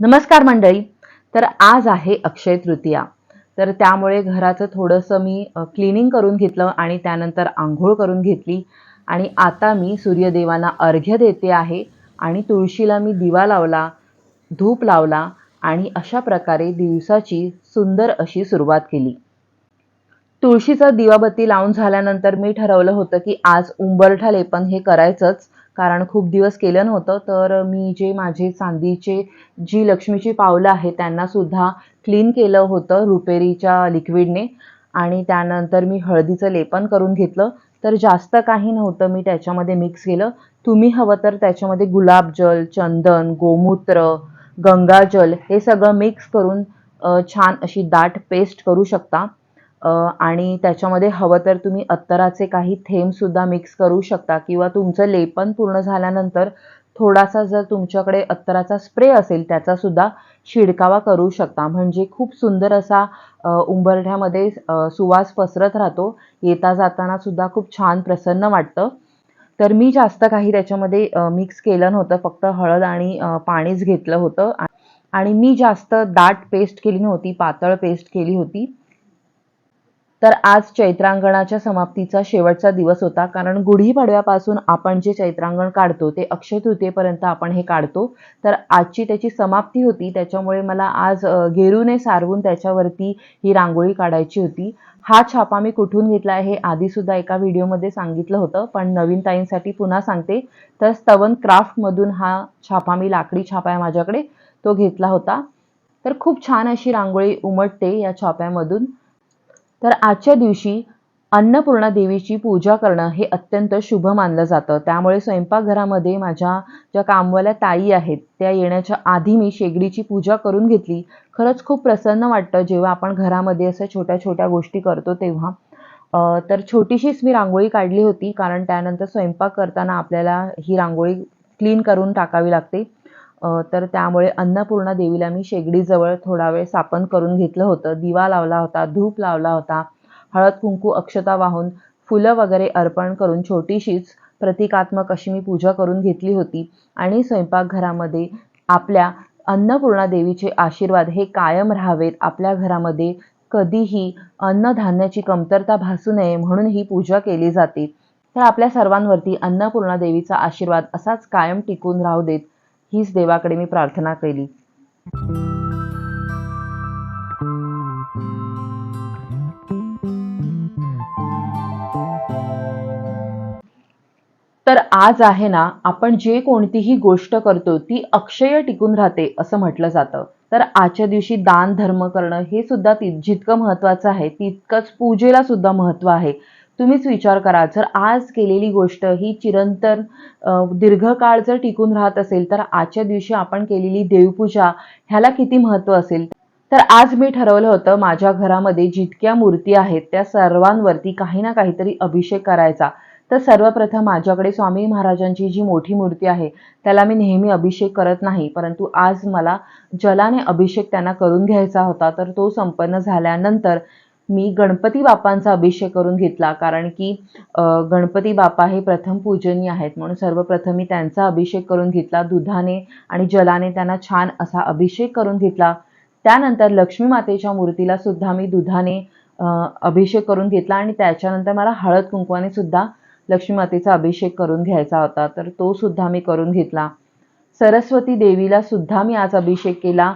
नमस्कार मंडळी. तर आज आहे अक्षय तृतीया. तर त्यामुळे घराचं थोडंसं मी क्लिनिंग करून घेतलं आणि त्यानंतर आंघोळ करून घेतली. आणि आता मी सूर्यदेवांना अर्घ्य देते आहे आणि तुळशीला मी दिवा लावला धूप लावला आणि अशा प्रकारे दिवसाची सुंदर अशी सुरुवात केली. तुळशीचा दिवाबत्ती लावून झाल्यानंतर मी ठरवलं होतं की आज उंबरठा लेपन हे करायचंच. कारण खूप दिवस केलं नव्हतं तर मी जे माझे चांदीचे जी लक्ष्मीची पावलं आहेत त्यांनासुद्धा क्लीन केलं होतं रुपेरीच्या लिक्विडने आणि त्यानंतर मी हळदीचं लेपन करून घेतलं. तर जास्त काही नव्हतं मी त्याच्यामध्ये मिक्स केलं. तुम्ही हवं तर त्याच्यामध्ये गुलाबजल चंदन गोमूत्र गंगाजल हे सगळं मिक्स करून छान अशी दाट पेस्ट करू शकता. आणि त्याच्यामध्ये हवं तर तुम्ही अत्तराचे काही थेंबसुद्धा मिक्स करू शकता किंवा तुमचं लेपन पूर्ण झाल्यानंतर थोडासा जर तुमच्याकडे अत्तराचा स्प्रे असेल त्याचासुद्धा शिडकावा करू शकता. म्हणजे खूप सुंदर असा उंबरठ्यामध्ये सुवास पसरत राहतो. येता जाताना सुद्धा खूप छान प्रसन्न वाटतं. तर मी जास्त काही त्याच्यामध्ये मिक्स केलं नव्हतं. फक्त हळद आणि पाणीच घेतलं होतं. आणि मी जास्त दाट पेस्ट केली नव्हती पातळ पेस्ट केली होती. तर आज चैत्रांगणाच्या समाप्तीचा शेवटचा दिवस होता. कारण गुढीपाडव्यापासून आपण जे चैत्रांगण काढतो ते अक्षय तृतीयेपर्यंत आपण हे काढतो. तर आजची त्याची समाप्ती होती. त्याच्यामुळे मला आज गेरूने सारवून त्याच्यावरती ही रांगोळी काढायची होती. हा छापा मी कुठून घेतला आहे हे आधीसुद्धा एका व्हिडिओमध्ये सांगितलं होतं पण नवीन ताईंसाठी पुन्हा सांगते. तर स्तवन क्राफ्टमधून हा छापा मी लाकडी छापा आहे माझ्याकडे तो घेतला होता. तर खूप छान अशी रांगोळी उमटते या छाप्यामधून. तर आजच्या दिवशी अन्नपूर्णा देवीची पूजा करणं हे अत्यंत शुभ मानलं जातं. त्यामुळे स्वयंपाकघरामध्ये माझ्या ज्या कामवाल्या ताई आहेत त्या येण्याच्या आधी मी शेगडीची पूजा करून घेतली. खरंच खूप प्रसन्न वाटतं जेव्हा आपण घरामध्ये असं छोट्या छोट्या गोष्टी करतो तेव्हा. तर छोटीशीच मी रांगोळी काढली होती कारण त्यानंतर स्वयंपाक करताना आपल्याला ही रांगोळी क्लीन करून टाकावी लागते. तर त्यामुळे अन्नपूर्णा देवीला मी शेगडीजवळ थोडा वेळ स्थापन करून घेतलं होतं. दिवा लावला होता धूप लावला होता. हळद कुंकू अक्षता वाहून फुलं वगैरे अर्पण करून छोटीशीच प्रतिकात्मक अशी मी पूजा करून घेतली होती. आणि स्वयंपाकघरामध्ये आपल्या अन्नपूर्णा देवीचे आशीर्वाद हे कायम राहावेत. आपल्या घरामध्ये कधीही अन्नधान्याची कमतरता भासू नये म्हणून ही पूजा केली जाते. तर आपल्या सर्वांवरती अन्नपूर्णा देवीचा आशीर्वाद असाच कायम टिकून राहू देत. हीच देवाकडे मी प्रार्थना केली. तर आज आहे ना आपण जे कोणतीही गोष्ट करतो ती अक्षय टिकून राहते असं म्हटलं जातं. तर आजच्या दिवशी दान धर्म करणं हे सुद्धा जितकं महत्त्वाचं आहे तितकंच पूजेला सुद्धा महत्त्व आहे. तुम्हीच विचार करा जर आज केलेली गोष्ट ही चिरंतन दीर्घकाळ जर टिकून राहत असेल तर आजच्या दिवशी आपण केलेली देवपूजा ह्याला किती महत्त्व असेल? तर आज मी ठरवलं होतं माझ्या घरामध्ये जितक्या मूर्ती आहेत त्या सर्वांवरती काही ना काहीतरी अभिषेक करायचा. तर सर्वप्रथम माझ्याकडे स्वामी महाराजांची जी मोठी मूर्ती आहे त्याला मी नेहमी अभिषेक करत नाही परंतु आज मला जलाने अभिषेक त्यांना करून घ्यायचा होता तर तो संपन्न झाल्यानंतर मी गणपती बाप्पांचा अभिषेक करून घेतला. कारण की गणपती बाप्पा हे प्रथम पूजनीय आहेत. म्हणून सर्वप्रथम मी त्यांचा अभिषेक करून घेतला. दुधाने आणि जलाने त्यांना छान असा अभिषेक करून घेतला. त्यानंतर लक्ष्मी मातेच्या मूर्तीला सुद्धा मी दुधाने अभिषेक करून घेतला. आणि त्याच्यानंतर मला हळद कुंकवाने सुद्धा लक्ष्मी मातेचा अभिषेक करून घ्यायचा होता. तर तो सुद्धा मी करून घेतला. सरस्वती देवीला सुद्धा मी आज अभिषेक केला.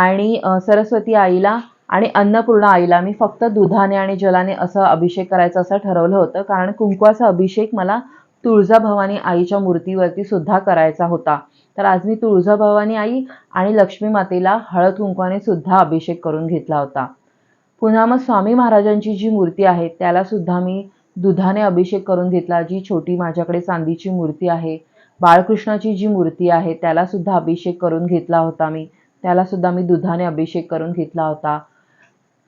आणि सरस्वती आईला आणि अन्नपूर्णा आईला मी फक्त दुधाने आणि जलाने असं अभिषेक करायचं असं ठरवलं होतं. कारण कुंकवाचा अभिषेक मला तुळजाभवानी आईच्या मूर्तीवरती सुद्धा करायचा होता. तर आज मी तुळजाभवानी आई आणि लक्ष्मी मातेला हळद कुंकवाने सुद्धा अभिषेक करून घेतला होता. पुन्हा मग स्वामी महाराजांची जी मूर्ती आहे त्याला सुद्धा मी दुधाने अभिषेक करून घेतला. जी छोटी माझ्याकडे चांदीची मूर्ती आहे बाळकृष्णाची जी मूर्ती आहे त्याला सुद्धा अभिषेक करून घेतला होता मी. त्याला सुद्धा मी दुधाने अभिषेक करून घेतला होता.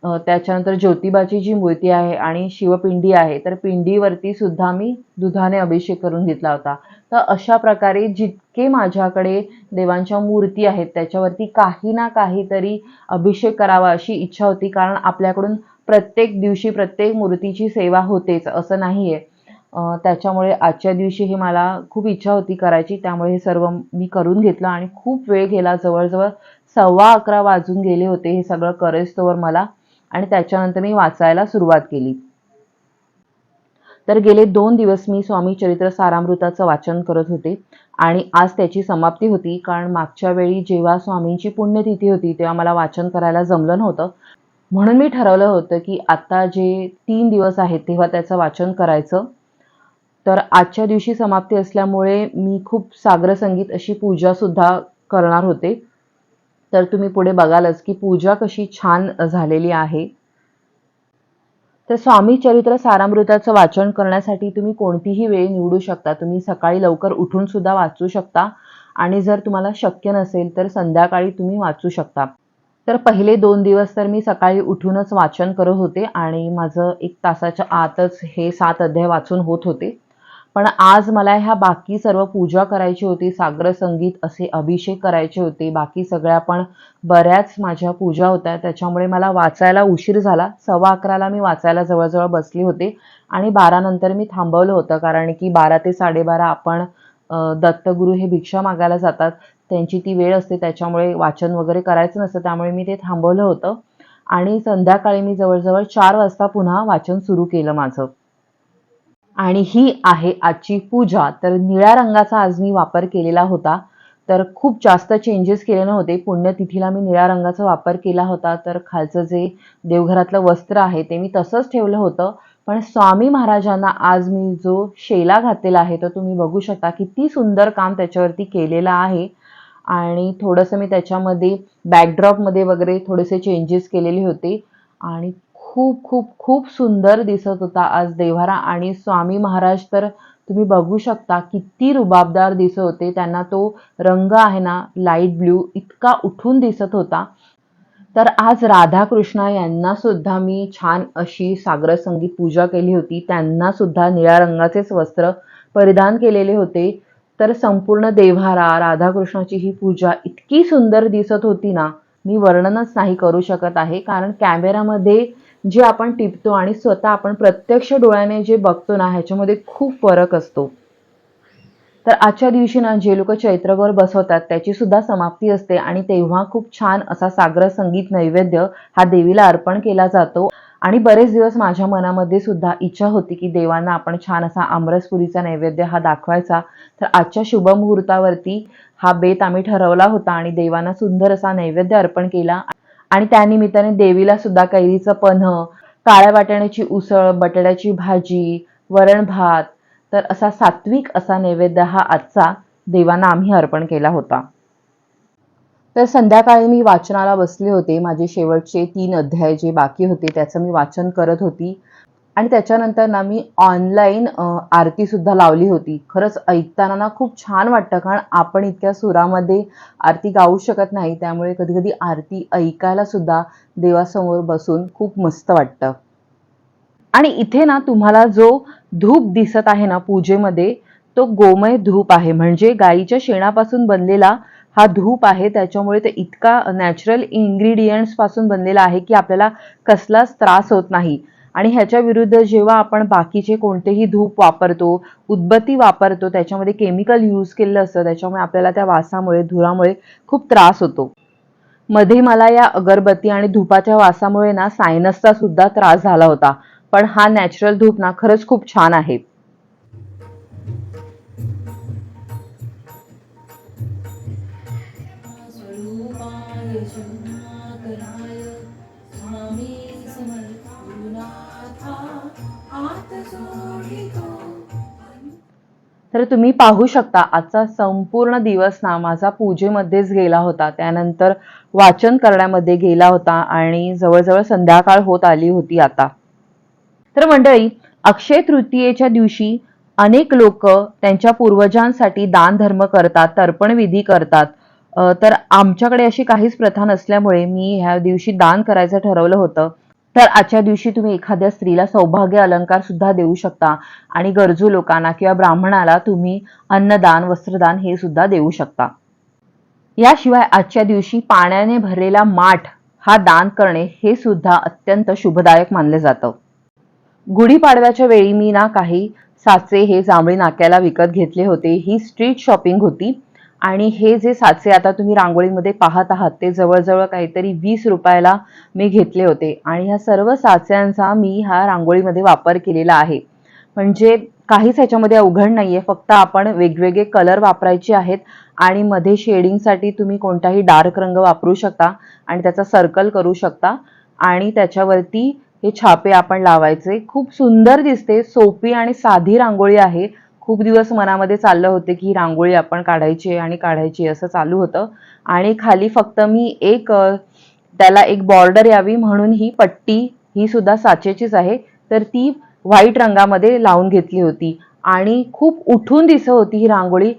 त्याच्यानंतर ज्योतिबाची जी मूर्ती आहे आणि शिवपिंडी आहे तर पिंडीवरती सुद्धा मी दुधाने अभिषेक करून घेतला होता. तर अशा प्रकारे जितके माझ्याकडे देवांच्या मूर्ती आहेत त्याच्यावरती काही ना काहीतरी अभिषेक करावा अशी इच्छा होती कारण आपल्याकडून प्रत्येक दिवशी प्रत्येक मूर्तीची सेवा होतेच असं नाही आहे त्याच्यामुळे आजच्या दिवशी हे मला खूप इच्छा होती करायची त्यामुळे हे सर्व मी करून घेतलं आणि खूप वेळ गेला जवळजवळ सव्वा अकरा वाजून गेले होते हे सगळं करेस्तोवर मला आणि त्याच्यानंतर मी वाचायला सुरुवात केली. तर गेले दोन दिवस मी स्वामी चरित्र सारामृताचं वाचन करत होते आणि आज त्याची समाप्ती होती. कारण मागच्या वेळी जेव्हा स्वामींची पुण्यतिथी होती तेव्हा मला वाचन करायला जमलं नव्हतं. म्हणून मी ठरवलं होतं की आता जे तीन दिवस आहेत तेव्हा त्याचं वाचन करायचं. तर आजच्या दिवशी समाप्ती असल्यामुळे मी खूप सागरसंगीत अशी पूजासुद्धा करणार होते. तर तुम्ही पुढे बघालच की पूजा कशी छान झालेली आहे. तर स्वामी चरित्र सारामृताचं वाचन करण्यासाठी तुम्ही कोणतीही वेळ निवडू शकता. तुम्ही सकाळी लवकर उठून सुद्धा वाचू शकता. आणि जर तुम्हाला शक्य नसेल तर संध्याकाळी तुम्ही वाचू शकता. तर पहिले दोन दिवस तर मी सकाळी उठूनच वाचन करत होते. आणि माझं एक तासाच्या आतच हे सात अध्याय वाचून होत होते. पण आज मला ह्या बाकी सर्व पूजा करायची होती सागर संगीत असे अभिषेक करायचे होते बाकी सगळ्या पण बऱ्याच माझ्या पूजा होत्या त्याच्यामुळे मला वाचायला उशीर झाला. सव्वा अकराला मी वाचायला जवळजवळ बसले होते आणि बारानंतर मी थांबवलं होतं कारण की बारा ते साडेबारा आपण दत्तगुरु दत्तगुरू हे भिक्षा मागायला जातात. त्यांची ती वेळ असते त्याच्यामुळे वाचन वगैरे करायचं नसतं त्यामुळे मी ते थांबवलं होतं. आणि संध्याकाळी मी जवळजवळ चार वाजता पुन्हा वाचन सुरू केलं माझं. आणि ही आहे आजची पूजा. तर निळ्या रंगाचा आज मी वापर केलेला होता. तर खूप जास्त चेंजेस केले नव्हते. पुण्यतिथीला मी निळ्या रंगाचा वापर केला होता. तर खालचं जे देवघरातलं वस्त्र आहे ते मी तसंच ठेवलं होतं. पण स्वामी महाराजांना आज मी जो शेला घातलेला आहे तो तुम्ही बघू शकता किती सुंदर काम त्याच्यावरती केलेलं आहे. आणि थोडंसं मी त्याच्यामध्ये बॅकड्रॉपमध्ये वगैरे थोडेसे चेंजेस केलेले होते. आणि खूप खूप खूप सुंदर दिसत होता आज देव्हारा. आणि स्वामी महाराज तर तुम्ही बघू शकता किती रुबाबदार दिसत होते. त्यांना तो रंग आहे ना लाइट ब्ल्यू इतका उठून दिसत होता. तर आज राधाकृष्ण यांना सुद्धा मी छान अशी सागर संगीत पूजा केली होती. त्यांना सुद्धा निळ्या रंगाचेच वस्त्र परिधान केलेले होते. तर संपूर्ण देव्हारा राधाकृष्णाची ही पूजा इतकी सुंदर दिसत होती ना मी वर्णनच नाही करू शकत आहे. कारण कॅमेरामध्ये जे आपण टिपतो आणि स्वतः आपण प्रत्यक्ष डोळ्याने जे बघतो ना ह्याच्यामध्ये खूप फरक असतो. तर आजच्या दिवशी ना जे लोक चैत्रगौर बसवतात त्याची सुद्धा समाप्ती असते आणि तेव्हा खूप छान असा सागर संगीत नैवेद्य हा देवीला अर्पण केला जातो. आणि बरेच दिवस माझ्या मनामध्ये सुद्धा इच्छा होती की देवांना आपण छान असा आमरसपुरीचा नैवेद्य हा दाखवायचा. तर आजच्या शुभ मुहूर्तावरती हा बेत आम्ही ठरवला होता आणि देवांना सुंदर असा नैवेद्य अर्पण केला आणि त्यानिमित्ताने देवीला सुद्धा कैरीचं पन्ह काळ्या वाटाण्याची उसळ बटाट्याची भाजी वरण भात तर असा सात्विक असा नैवेद्य हा आजचा देवांना आम्ही अर्पण केला होता. तर संध्याकाळी मी वाचनाला बसले होते. माझे शेवटचे तीन अध्याय जे बाकी होते त्याचं मी वाचन करत होती. आणि त्याच्यानंतर ना मी ऑनलाईन आरती सुद्धा लावली होती. खरंच ऐकताना ना खूप छान वाटतं कारण आपण इतक्या सुरामध्ये आरती गाऊ शकत नाही त्यामुळे कधीकधी आरती ऐकायला सुद्धा देवासमोर बसून खूप मस्त वाटतं. आणि इथे ना तुम्हाला जो धूप दिसत आहे ना पूजेमध्ये तो गोमय धूप आहे. म्हणजे गाईच्या शेणापासून बनलेला हा धूप आहे. त्याच्यामुळे ते इतका नॅचरल इन्ग्रेडियंट्सपासून बनलेला आहे की आपल्याला कसलाच त्रास होत नाही. आणि ह्याच्या विरुद्ध जेव्हा आपण बाकीचे कोणतेही धूप वापरतो उदबत्ती वापरतो त्याच्यामध्ये केमिकल यूज केलेलं असतं त्याच्यामुळे आपल्याला त्या वासामुळे धुरामुळे खूप त्रास होतो. मध्ये मला या अगरबत्ती आणि धुपाच्या वासामुळे ना सायनसचा सुद्धा त्रास झाला होता. पण हा नॅचरल धूप ना खरंच खूप छान आहे. तर तुम्ही पाहू शकता आजचा संपूर्ण दिवस ना माझा पूजेमध्येच गेला होता. त्यानंतर वाचन करण्यामध्ये गेला होता आणि जवळजवळ संध्याकाळ होत आली होती आता. तर मंडळी अक्षय तृतीयेच्या दिवशी अनेक लोक त्यांच्या पूर्वजांसाठी दान धर्म करतात तर्पण विधी करतात. तर आमच्याकडे अशी काहीच प्रथा नसल्यामुळे मी ह्या दिवशी दान करायचं ठरवलं होतं. तर आजच्या दिवशी तुम्ही एखाद्या स्त्रीला सौभाग्य अलंकार सुद्धा देऊ शकता. आणि गरजू लोकांना किंवा ब्राह्मणाला तुम्ही अन्नदान वस्त्रदान हे सुद्धा देऊ शकता. याशिवाय आजच्या दिवशी पाण्याने भरलेला माठ हा दान करणे हे सुद्धा अत्यंत शुभदायक मानले जातं. गुढीपाडव्याच्या वेळी मी ना काही साचे हे जांभळी नाक्याला विकत घेतले होते. ही स्ट्रीट शॉपिंग होती. आणि हे जे साचे आता तुम्ही रांगोळीमध्ये पाहत आहात ते जवळजवळ काहीतरी वीस रुपयाला मी घेतले होते. आणि ह्या सर्व साच्यांचा मी ह्या रांगोळीमध्ये वापर केलेला आहे. म्हणजे काहीच ह्याच्यामध्ये अवघड नाही आहे फक्त आपण वेगवेगळे कलर वापरायचे आहेत आणि मध्ये शेडिंगसाठी तुम्ही कोणताही डार्क रंग वापरू शकता आणि त्याचा सर्कल करू शकता. आणि त्याच्यावरती हे छापे आपण लावायचे. खूप सुंदर दिसते सोपी आणि साधी रांगोळी आहे. खूप दिवस मनामध्ये चाललं होते की रांगोळी आपण काढायची आणि काढायची असं चालू होतं. आणि खाली फक्त मी एक त्याला एक बॉर्डर यावी म्हणून ही पट्टी ही सुद्धा साचेचीच आहे. तर ती व्हाईट रंगामध्ये लावून घेतली होती. आणि खूप उठून दिसत होती ही रांगोळी.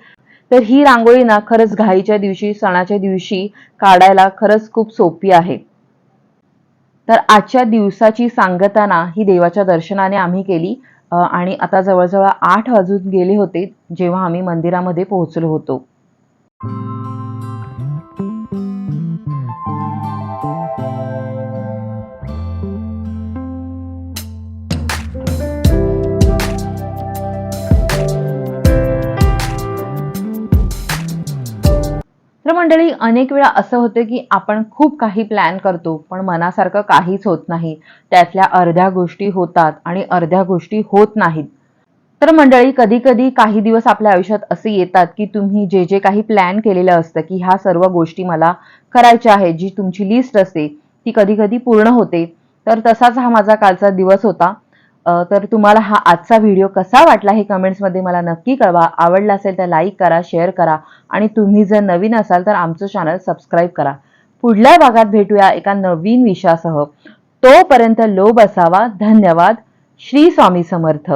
तर ही रांगोळी ना खरंच घाईच्या दिवशी सणाच्या दिवशी काढायला खरंच खूप सोपी आहे. तर आजच्या दिवसाची सांगताना ही देवाच्या दर्शनाने आम्ही केली. आणि आता जवळजवळ आठ वाजून गेले होते जेव्हा आम्ही मंदिरामध्ये पोहोचलो होतो. तर मंडळी अनेक वेळा असं होतं की आपण खूप काही प्लॅन करतो पण मनासारखं काहीच होत नाही. त्यातल्या अर्ध्या गोष्टी होतात आणि अर्ध्या गोष्टी होत नाहीत. तर मंडळी कधी कधी काही दिवस आपल्या आयुष्यात असे येतात की तुम्ही जे जे काही प्लॅन केलेलं असतं की ह्या सर्व गोष्टी मला करायच्या आहेत जी तुमची लिस्ट असते ती कधी कधी पूर्ण होते. तर तसाच हा माझा कालचा दिवस होता. तर तुम्हाला हा आजचा व्हिडिओ कसा वाटला हे कमेंट्समध्ये मला नक्की कळवा. आवडला असेल तर लाईक करा शेअर करा. आणि तुम्ही जर नवीन असाल तर आमचं चॅनल सबस्क्राईब करा. पुढल्या भागात भेटूया एका नवीन विषयासह. तोपर्यंत लोभ असावा. धन्यवाद. श्री स्वामी समर्थ.